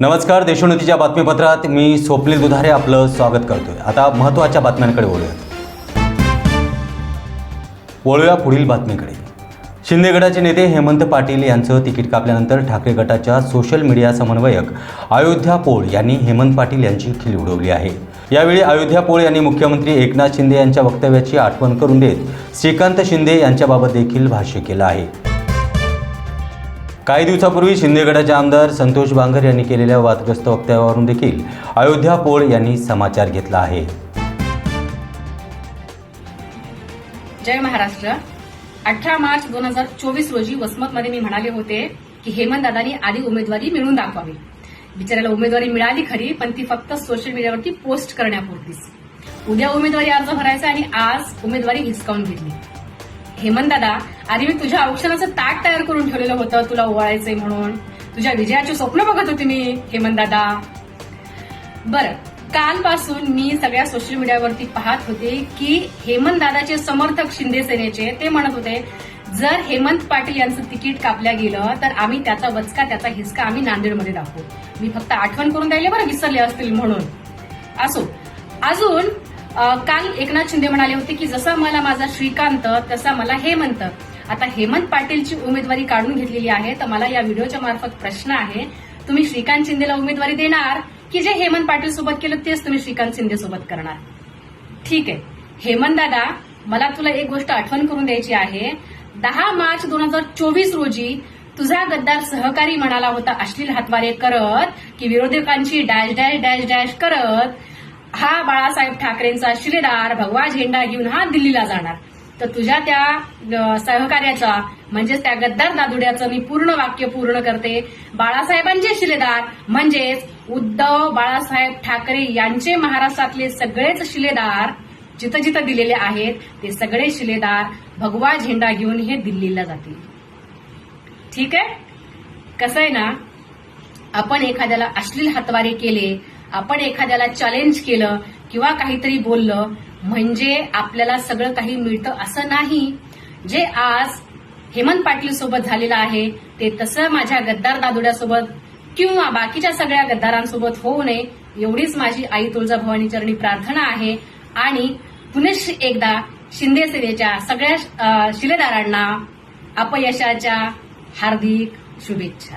नमस्कार देशोन्नतीच्या बातमीपत्रात मी स्वप्नील दुधारे आपलं स्वागत करतोय. आता महत्त्वाच्या बातम्यांकडे वळूयात. वळूया पुढील बातमीकडे. शिंदे गटाचे नेते हेमंत पाटील यांचं तिकीट कापल्यानंतर ठाकरे गटाच्या सोशल मीडिया समन्वयक अयोध्या पोळ यांनी हेमंत पाटील यांची खिल उडवली आहे. यावेळी अयोध्या पोळ यांनी मुख्यमंत्री एकनाथ शिंदे यांच्या वक्तव्याची आठवण करून देत श्रीकांत शिंदे यांच्याबाबत देखील भाष्य केलं आहे. काही दिवसापूर्वी शिंदे गटाचे आमदार संतोष बांगर यांनी केलेल्या वादग्रस्त वक्तव्यावरून देखील अयोध्या पोळ यांनी समाचार घेतला आहे. जय महाराष्ट्र. अठरा मार्च दोन हजार चोवीस रोजी वसमतमध्ये मी म्हणाले होते की हेमंत दादानी आधी उमेदवारी मिळून दाखवावी. बिचाऱ्याला उमेदवारी मिळाली खरी पण ती फक्त सोशल मीडियावरती पोस्ट करण्यापुरतीच. उद्या उमेदवारी अर्ज भरायचा आणि आज उमेदवारी हिसकावून घेतली. हेमंत दादा आधी मी तुझ्या औक्षणाचं ताट तयार करून ठेवलेलं होतं तुला ओवाळायचंय म्हणून. तुझ्या विजयाचे स्वप्न बघत होते मी हेमंत दादा बरं कालपासून मी सगळ्या सोशल मीडियावरती पाहत होते की हेमंत दादाचे समर्थक शिंदे सेनेचे ते म्हणत होते जर हेमंत पाटील यांचं तिकीट कापल्या गेलं तर आम्ही त्याचा वचका त्याचा हिसका आम्ही नांदेडमध्ये दाखवू. मी फक्त आठवण करून द्यायला बरं विसरले असतील म्हणून. असो अजून काल एकनाथ शिंदे म्हणाले होते की जसा मला माझा श्रीकांत तसा मला हेमंत. आता हेमंत पाटीलची उमेदवारी काढून घेतलेली आहे तर मला या व्हिडिओच्या मार्फत प्रश्न आहे तुम्ही श्रीकांत शिंदेला उमेदवारी देणार की जे हेमंत पाटील सोबत केलं तेच तुम्ही श्रीकांत शिंदे सोबत करणार? ठीक आहे. हेमंत दादा मला तुला एक गोष्ट आठवण करून द्यायची आहे. दहा मार्च दोन हजार चोवीस रोजी तुझा गद्दार सहकारी म्हणाला होता अश्लील हातवारे करत की विरोधकांची डॅश डॅश डॅश डॅश करत हा बाळासाहेब ठाकरेंचा शिलेदार भगवा झेंडा घेऊन हा दिल्लीला जाणार. तर तुझ्या त्या सहकार्याचा म्हणजेच त्या गद्दार दादुड्याचं मी पूर्ण वाक्य पूर्ण करते. बाळासाहेबांचे शिलेदार म्हणजेच उद्धव बाळासाहेब ठाकरे यांचे महाराष्ट्रातले सगळेच शिलेदार जिथं जिथं दिलेले आहेत ते सगळे शिलेदार भगवा झेंडा घेऊन हे दिल्लीला जातील. ठीक आहे? कसं आहे ना आपण एखाद्याला अश्लील हातवारे केले आपण एखाद्याला चॅलेंज केलं किंवा काहीतरी बोललं म्हणजे आपल्याला सगळं काही मिळतं असं नाही. जे आज हेमंत पाटील सोबत झालेलं आहे ते तसं माझ्या गद्दार दादुड्यासोबत किंवा बाकीच्या सगळ्या गद्दारांसोबत होऊ नये एवढीच माझी आई तुळजाभवानी चरणी प्रार्थना आहे. आणि पुनश एकदा शिंदे सेनेच्या सगळ्या शिलेदारांना अपयशाच्या हार्दिक शुभेच्छा.